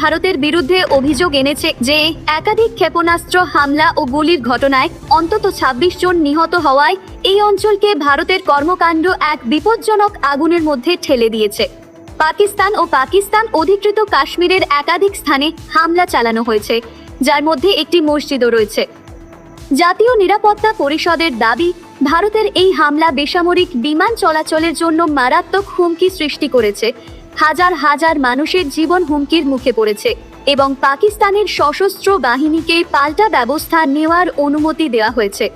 ভারতের বিরুদ্ধে অভিযোগ এনেছে যে একাধিক ক্ষেপণাস্ত্র হামলা ও গুলির ঘটনায় অন্তত ২৬ জন নিহত হওয়ায় এই অঞ্চলকে ভারতের কর্মকাণ্ড এক বিপজ্জনক আগুনের মধ্যে ঠেলে দিয়েছে। পাকিস্তান ও পাকিস্তান অধিকৃত কাশ্মীরের একাধিক স্থানে হামলা চালানো হয়েছে, যার মধ্যে একটি মসজিদও রয়েছে। জাতীয় নিরাপত্তা পরিষদের দাবি, ভারতের এই হামলা বেসামরিক বিমান চলাচলের জন্য মারাত্মক হুমকি সৃষ্টি করেছে হাজার হাজার মানুষের জীবন হুমকির মুখে পড়েছে এবং পাকিস্তানের সশস্ত্র বাহিনীকে পাল্টা ব্যবস্থা নেওয়ার অনুমতি দেওয়া হয়েছে।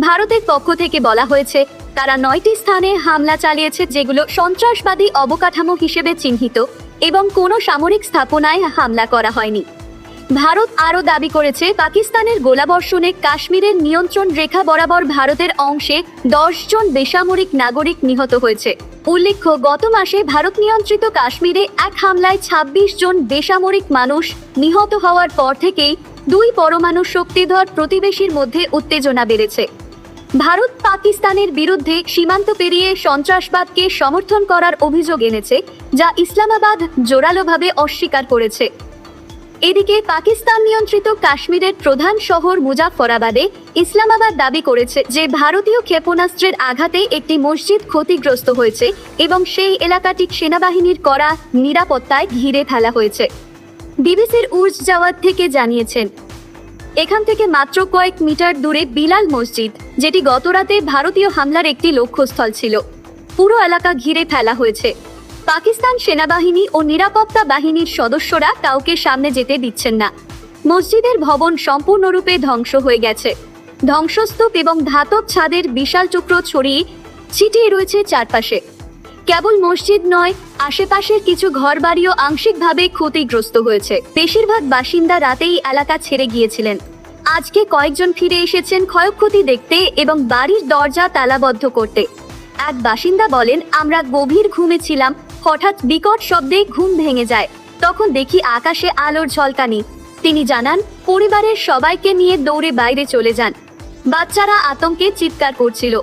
ভারতের পক্ষ থেকে বলা হয়েছে, তারা নয়টি স্থানে হামলা চালিয়েছে যেগুলো সন্ত্রাসবাদী অবকাঠামো হিসেবে চিহ্নিত এবং কোনো সামরিক স্থাপনায় হামলা করা হয়নি। ভারত আরও দাবি করেছে, পাকিস্তানের গোলাবর্ষণে কাশ্মীরের নিয়ন্ত্রণ রেখা বরাবর ভারতের অংশে দশ জন বেসামরিক নাগরিক নিহত হয়েছে। উল্লেখ্য, গত মাসে ভারত নিয়ন্ত্রিত কাশ্মীরে এক হামলায় ২৬ জন বেসামরিক মানুষ নিহত হওয়ার পর থেকেই দুই পরমাণু শক্তিধর প্রতিবেশীর মধ্যে উত্তেজনা বেড়েছে। ভারত পাকিস্তানের বিরুদ্ধে সীমান্ত পেরিয়ে সন্ত্রাসবাদকে সমর্থন করার অভিযোগ এনেছে, যা ইসলামাবাদ জোরালোভাবে অস্বীকার করেছে। এদিকে পাকিস্তান নিয়ন্ত্রিত কাশ্মীরের প্রধান শহর মুজাফফরাবাদে ইসলামাবাদ দাবি করেছে যে ভারতীয় ক্ষেপণাস্ত্রের আঘাতে একটি মসজিদ ক্ষতিগ্রস্ত হয়েছে এবং সেই এলাকাটি সেনাবাহিনীর করা নিরাপত্তায় ঘিরে ফেলা হয়েছে। বিবিসির উর্জ জাওয়াদ থেকে জানিয়েছেন, এখান থেকে মাত্র কয়েক মিটার দূরে বিলাল মসজিদ, যেটি গতরাতে ভারতীয় হামলার একটি লক্ষ্যস্থল ছিল। পুরো এলাকা ঘিরে ফেলা হয়েছে। পাকিস্তান সেনাবাহিনী ও নিরাপত্তা বাহিনীর সদস্যরা কাউকে সামনে যেতে দিচ্ছেন না। মসজিদের ভবন সম্পূর্ণরূপে ধ্বংস হয়ে গেছে। ধ্বংসস্তূপ এবং ধাতব ছাদের বিশাল টুকরো ছড়িয়ে ছিটিয়ে রয়েছে চারপাশে। কেবল মসজিদ নয়, আশেপাশের কিছু ঘরবাড়িও আংশিকভাবে ক্ষতিগ্রস্ত হয়েছে। বেশিরভাগ বাসিন্দা রাতেই এলাকা ছেড়ে গিয়েছিলেন। আজকে কয়েকজন ফিরে এসেছেন ক্ষয়ক্ষতি দেখতে এবং বাড়ির দরজা তালাবদ্ধ করতে। এক বাসিন্দা বলেন, আমরা গভীর ঘুমে ছিলাম হঠাৎ বিকট শব্দে ঘুম ভেঙে যায়। তখন দেখি আকাশে আলোর ঝলকানি। তিনি জানান, পরিবারের সবাইকে নিয়ে দৌড়ে বাইরে চলে যান। বাচ্চারা আতঙ্কে চিৎকার করছিল।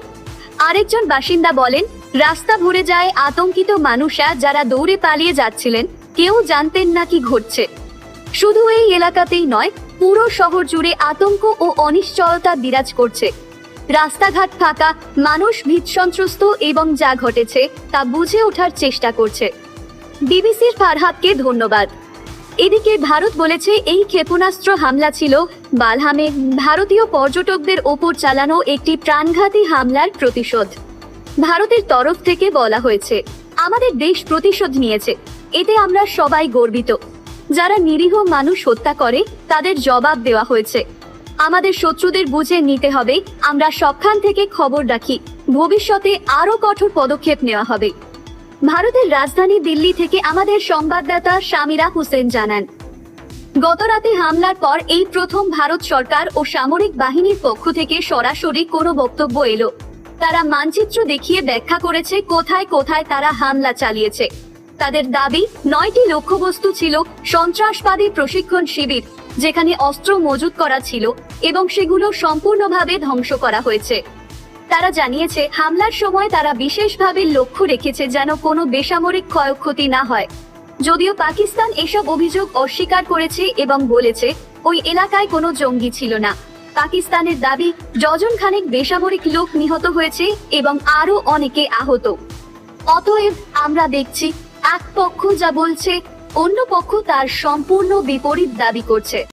আরেকজন বাসিন্দা বলেন, রাস্তা ভরে যায় আতঙ্কিত মানুষরা যারা দৌড়ে পালিয়ে যাচ্ছিলেন, কেউ জানতেন না কি ঘটছে। শুধু এই এলাকাতেই নয়, পুরো শহর জুড়ে আতঙ্ক ও অনিশ্চয়তা বিরাজ করছে। রাস্তাঘাট ফাঁকা, মানুষ ভীতসন্ত্রস্ত এবং যা ঘটেছে তা বুঝে ওঠার চেষ্টা করছে। বিবিসির ফারহাদকে ধন্যবাদ। এদিকে ভারত বলেছে এই ক্ষেপণাস্ত্র হামলা ছিল বালহামে। ভারতীয় পর্যটকদের ওপর চালানো একটি প্রাণঘাতী হামলার প্রতিশোধ। ভারতের তরফ থেকে বলা হয়েছে, আমাদের দেশ প্রতিশোধ নিয়েছে। এতে আমরা সবাই গর্বিত। যারা নিরীহ মানুষ হত্যা করে, তাদের জবাব দেওয়া হয়েছে। আমাদের শত্রুদের বুঝে নিতে হবে। আমরা সবখান থেকে খবর রাখি। ভবিষ্যতে আরও কঠোর পদক্ষেপ নেওয়া হবে। ভারতের রাজধানী দিল্লি থেকে আমাদের সংবাদদাতা শামিরা হোসেন জানান, গতরাতে হামলার পর এই প্রথম ভারত সরকার ও সামরিক বাহিনীর পক্ষ থেকে সরাসরি কোনো বক্তব্য এলো। তারা মানচিত্র দেখিয়ে ব্যাখ্যা করেছে কোথায় কোথায় তারা হামলা চালিয়েছে। তাদের দাবি, নয়টি লক্ষ্যবস্তু ছিল সন্ত্রাসবাদী প্রশিক্ষণ শিবির, যেখানে অস্ত্র মজুত করা ছিল এবং সেগুলো সম্পূর্ণভাবে ধ্বংস করা হয়েছে। তারা জানিয়েছে, হামলার সময় তারা বিশেষভাবে লক্ষ্য রেখেছে যেন কোনো বেসামরিক ক্ষয়ক্ষতি না হয়। যদিও পাকিস্তান এসব অভিযোগ অস্বীকার করেছে এবং বলেছে, ওই এলাকায় কোনো জঙ্গি ছিল না। পাকিস্তানের দাবি, ডজন খানেক বেসামরিক লোক নিহত হয়েছে এবং আরও অনেকে আহত। অতএব, আমরা দেখছি এক পক্ষ যা বলছে অন্য পক্ষ তার সম্পূর্ণ বিপরীত দাবি করছে।